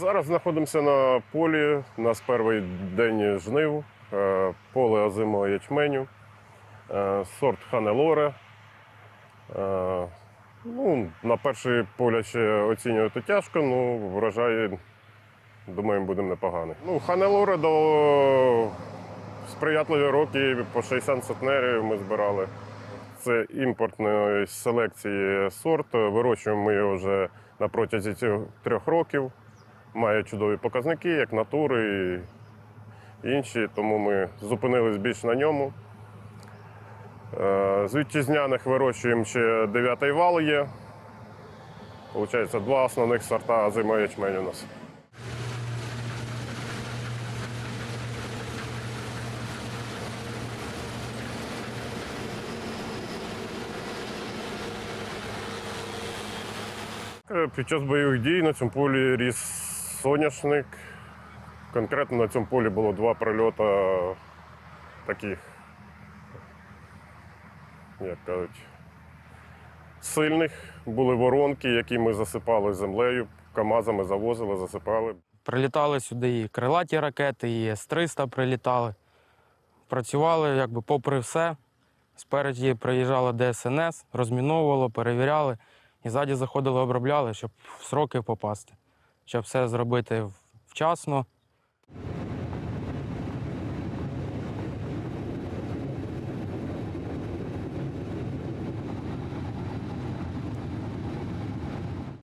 Зараз знаходимося на полі. У нас перший день жнив, е, поле озимого ячменю, е, сорт Ханелоре. Е, Ну, на перший поля ще оцінювати тяжко, ну врожай, думаємо, буде непоганий. Ну, Ханелоре до сприятливі роки по 60 центнерів ми збирали. Це імпортної селекції сорт. Вирощуємо ми його вже на протязі трьох років. Має чудові показники, як натури і інші, тому ми зупинились більш на ньому. Е, З вітчизняних вирощуємо ще дев'ятий вал є. Получається, два основних сорта озимого ячменю у нас. Е, Під час бойових дій на цьому полі ріс соняшник. Конкретно на цьому полі було два прильоти таких, як кажуть, сильних. Були воронки, які ми засипали землею, КАМАЗами завозили, засипали. Прилітали сюди і крилаті ракети, і С-300 прилітали. Працювали якби попри все. Спереді приїжджала ДСНС, розміновувало, перевіряли. І ззаді заходили, обробляли, щоб в сроки попасти, щоб все зробити вчасно.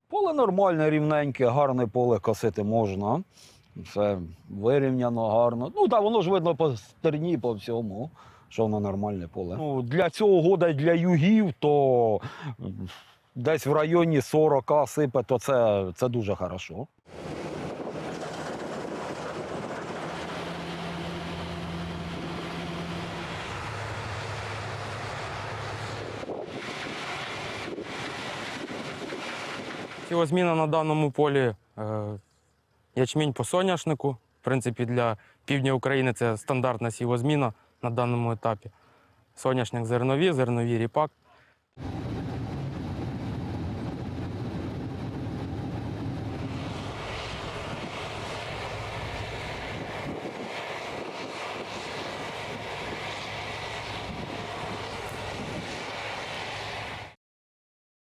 Поле нормальне, рівненьке, гарне поле косити можна. Все вирівняно, гарно. Ну так, воно ж видно по стерні, по всьому, що воно нормальне поле. Ну, для цього года, для югів, то десь в районі 40 сипе, то це, це дуже хорошо. Сівозміна на даному полі е, ячмінь по соняшнику. В принципі, для півдня України це стандартна сівозміна на даному етапі. Соняшник зернові, зернові ріпак.